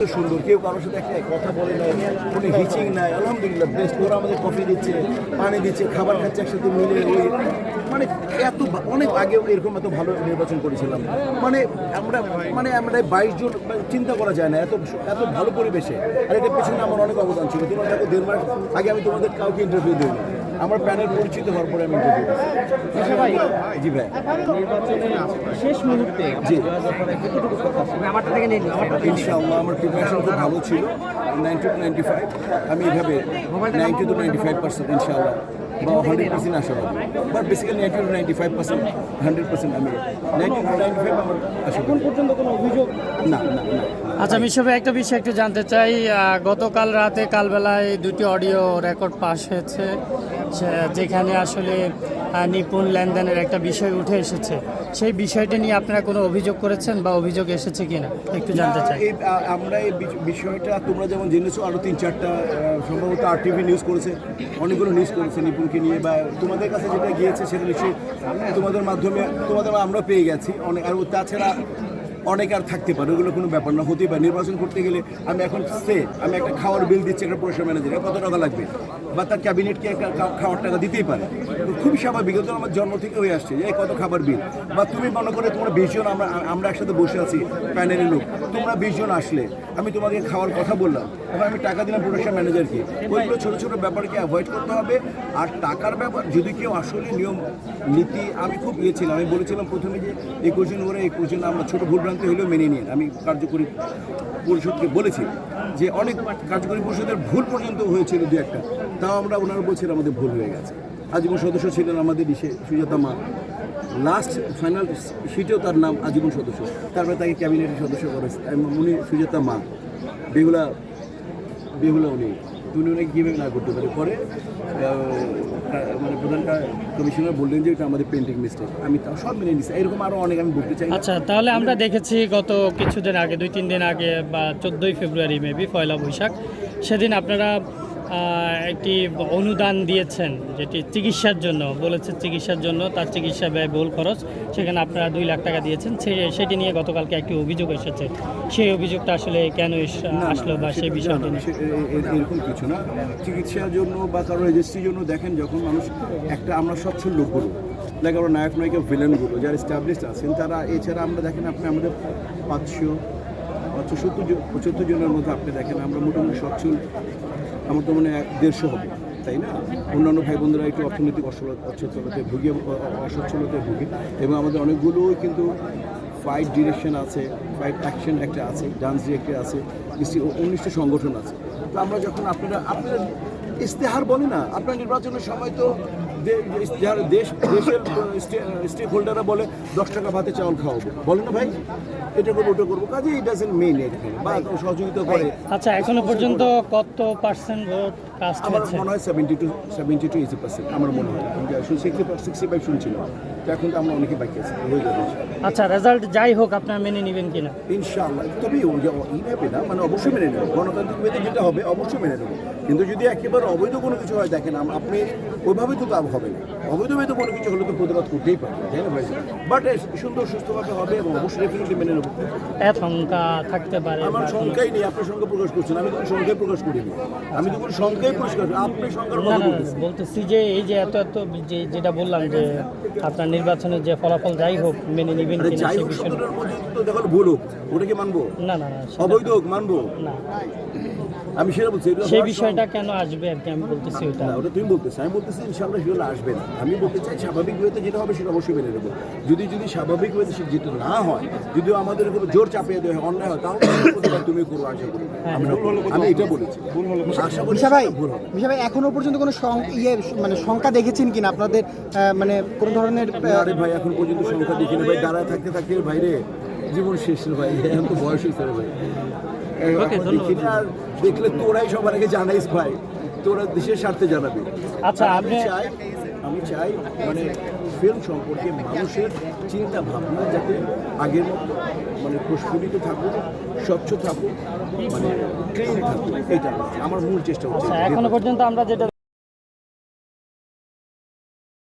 সুন্দর। কেউ কারোর সাথে একটা কথা বলে নাই, কোনো হিচিং নাই। আলহামদুলিল্লাহ বেস্ট ওরা আমাদের কফি দিচ্ছে, পানি দিচ্ছে, খাবার খাচ্ছে, একসাথে মিলে ওই মানে এত অনেক আগে এরকম এত ভালো নির্বাচন করেছিলাম। মানে আমরা মানে আমরা বাইশ জন চিন্তা করা যায় না, এত এত ভালো পরিবেশে। আর এটার পেছনে আমার অনেক অবদান ছিল। তোমরা দেখো দেড় মাস আগে আমি তোমাদের কাউকে ইন্টারভিউ দিই আমার প্যানেল পরিচিত হওয়ার পরে আমি ইন্টারভিউ ভাই জি ভাই। শেষ মুহূর্তে জি। আমারটা থেকে নিয়ে আমারটা ইনশাআল্লাহ আমার প্রিপারেশন খুব ভালো ছিল। নাইনটি টু নাইনটি ফাইভ আমি এভাবে ninety two ninety five percent ইনশাআল্লাহ বা হান্ড্রেড পার্সেন্ট আশাবাদী। But basically ninety two ninety five percent hundred percent আমি নাইনটি টু নাইনটি ফাইভ আমার আশাবাদী। পর্যন্ত কোনো অভিযোগ? না না না। আচ্ছা মিশবে একটা বিষয় একটু জানতে চাই গতকাল রাতে কালবেলায় দুটি অডিও রেকর্ড পাস হয়েছে যেখানে আসলে নিপুণ লেনদেনের একটা বিষয় উঠে এসেছে। সেই বিষয়টা নিয়ে আপনারা কোনো অভিযোগ করেছেন বা অভিযোগ এসেছে কিনা? একটু জানতে চাই। আমরা এই বিষয়টা তোমরা যেমন জেনেছো আরও তিন চারটা সম্ভবত আর টিভি নিউজ করেছে অনেকগুলো নিউজ করেছে নিপুণকে নিয়ে বা তোমাদের কাছে যেটা গিয়েছে সেটা নিশ্চয়ই তোমাদের মাধ্যমে তোমাদের আমরা পেয়ে গেছি অনেক আর তাছাড়া অনেক আর থাকতে পারে, ওগুলো কোনো ব্যাপার না, হতেই পারে। নির্বাচন করতে গেলে আমি এখন সে, আমি একটা খাওয়ার বিল দিচ্ছি, একটা পরিষেবা ম্যানেজার কত টাকা লাগবে? বা তার ক্যাবিনেটকে একটা খাওয়ার টাকা দিতেই পারে। খুবই স্বাভাবিক তো আমার জন্ম থেকে হয়ে আসছে যে কত খাবার বিল বা তুমি মনে করে তোমরা বিশ জন, আমরা আমরা একসাথে বসে আছি প্যানেলের লোক, তোমরা বিশ জন আসলে, আমি তোমাকে খাওয়ার কথা বললাম, এবার আমি টাকা দিলাম প্রোডাকশন ম্যানেজারকে ওইগুলো ছোটো ছোটো ব্যাপারকে অ্যাভয়েড করতে হবে, আর টাকার ব্যাপার, যদি কেউ আসলে নিয়ম, নীতি, আমি খুব ইয়ে ছিলাম, আমি বলেছিলাম প্রথমে যে একুশ জন ওরা একুশ জন, আমরা ছোটো ভুলভ্রান্তি হলেও মেনে নিন আমি কার্যকরী পরিষদকে বলেছি যে অনেক কার্যকরী পরিষদের ভুল পর্যন্ত হয়েছিল দু একটা। তাও আমরা ওনারা বলছেন আমাদের ভুল হয়ে গেছে। আজীবন সদস্য ছিলেন আমাদের ইসে সুজাতা মা। লাস্ট ফাইনাল সিটেও তার নাম আজীবন সদস্য। তারপরে তাকে ক্যাবিনেটের সদস্য করেছে। উনি সুজাতা মা। বেহুলা বেহুলা উনি। তো অনেক ওনাকে না করতে পারে। পরে মানে প্রধান কমিশনার বললেন যে এটা আমাদের পেন্টিং মিস্টেক আমি তাও সব মেনে নিচ্ছি এরকম আরও অনেক আমি বলতে চাই। আচ্ছা তাহলে আমরা দেখেছি গত কিছুদিন আগে, দুই, তিন দিন আগে বা চোদ্দোই ফেব্রুয়ারি মেবি পয়লা বৈশাখ, সেদিন আপনারা একটি অনুদান দিয়েছেন যেটি চিকিৎসার জন্য বলেছে চিকিৎসার জন্য তার চিকিৎসা ব্যয় বহুল খরচ। সেখানে আপনারা দুই লাখ টাকা দিয়েছেন। সেটি নিয়ে গতকালকে একটি অভিযোগ এসেছে। সেই অভিযোগটা আসলে কেন আসলো বা সেই সে- বিষয়টি এরকম কিছু না। চিকিৎসার জন্য বা কারও রেজিস্ট্রির জন্য দেখেন যখন মানুষ একটা আমরা স্বচ্ছল লোকগুলো লাইক আমরা নায়ক নায়িকা ভিলেনগুলো যারা স্ট্যাবলিশড আছেন তারা এছাড়া আমরা দেখেন আপনি আমাদের পাঁচশো সত্তর জন পঁচাত্তর জনের মধ্যে আপনি দেখেন, আমরা মোটামুটি সচ্ছল। আমার তো মনে হয় দেড়শো হবে, তাই না? অন্যান্য ভাই বোনরা একটু অর্থনৈতিক অসচ্ছলতায় ভুগি অসচ্ছলতায় ভুগি। এবং আমাদের অনেকগুলোই কিন্তু ফাইট ডিরেকশন আছে ফাইট অ্যাকশন একটা আছে ডান্স ডিরেক্টর আছে উনিশটা সংগঠন আছে। তো আমরা যখন আপনারা আপনারা ইস্তেহার বলে না, আপনার নির্বাচনের সময় তো ইস্তেহার দেশ দেশের স্টেক হোল্ডাররা বলে দশ টাকা ভাতে চাউল খাওয়াবো। বলে না ভাই? এটা করব ওটা করব। কাজে ইট ডাজেন্ট মেন এখানে বা সহযোগিতা করে। আচ্ছা এখনও পর্যন্ত কত পার্সেন্ট ভোট কাস্ট আমার মনে হয় seventy two seventy two eighty percent আমার মনে হয়। সিক্সটি সিক্সটি ফাইভ শুনছিলাম। তো এখন তো আমরা অনেকে বাকি আছি হয়ে যাবে আচ্ছা রেজাল্ট যাই হোক আপনারা মেনে নেবেন কিনা? ইনশাআল্লাহ তবে এইভাবে না মানে অবশ্যই মেনে নেব। গণতান্ত্রিক ওয়েতে যেটা হবে অবশ্যই মেনে নেব। কিন্তু যদি একেবারে অবৈধ কোনো কিছু হয় দেখেন আপনি ওইভাবে তো লাভ হবে না। অবৈধ তো কোনো কিছু হলে তো প্রতিবাদ করতেই পারবে তাই না ভাই? বাট সুন্দর সুস্থভাবে হবে এবং অবশ্যই ডেফিনেটলি মেনে নেব। আশঙ্কা থাকতে পারে আমার সংখ্যাই নেই আপনি সংখ্যা প্রকাশ করছেন আমি কোনো সংখ্যাই প্রকাশ করিনি। আমি তো কোনো সংখ্যাই প্রকাশ করি আপনি কথা বলতেছি যে এই যে এত এত যে যেটা বললাম যে আপনার নির্বাচনের যে ফলাফল যাই হোক মেনে নেবেন কিনা যাই সেই হোক বিষয়ে মধ্যে তো দেখো ভুল হোক ওটাকে মানবো? না না না অবৈধ হোক মানবো? না। আমি সেটা বলছি সেই বিষয়টা কেন আসবে আর কি আমি বলতেছি ওটা ওটা তুমি বলতেছো আমি বলতেছি ইনশাআল্লাহ সেগুলো আসবে না। আমি বলতে চাই স্বাভাবিক ওয়েতে যেটা হবে সেটা অবশ্যই মেনে নেব। যদি যদি স্বাভাবিক ওয়েতে সে যেটা না হয় যদি আমাদের উপর জোর চাপিয়ে দেওয়া হয় অন্যায় হয় তাহলে তুমি করো আশা করি। আমি এটা বলেছি। আশা করি ভাই মিশা ভাই এখনও পর্যন্ত কোনো সং- ইয়ে মানে শঙ্কা দেখেছেন কিনা? আপনাদের মানে কোনো ধরনের আরে ভাই এখন পর্যন্ত সংখ্যা দেখি না ভাই। দাঁড়ায় থাকতে থাকতে বাইরে জীবন শেষ ভাই। এখন তো বয়স হয়েছে ভাই। দেখলে তোরাই সবার আগে জানাইস ভাই। তোরা দেশের স্বার্থে জানাবে। আচ্ছা, আমি চাই আমি চাই মানে ফিল্ম সম্পর্কে মানুষের চিন্তা ভাবনা যাতে আগের মতো মানে প্রস্ফুটিত থাকুক স্বচ্ছ থাকুক মানে ক্লিন থাকুক এটা আমার মূল চেষ্টা হচ্ছে। আচ্ছা এখনও পর্যন্ত আমরা যেটা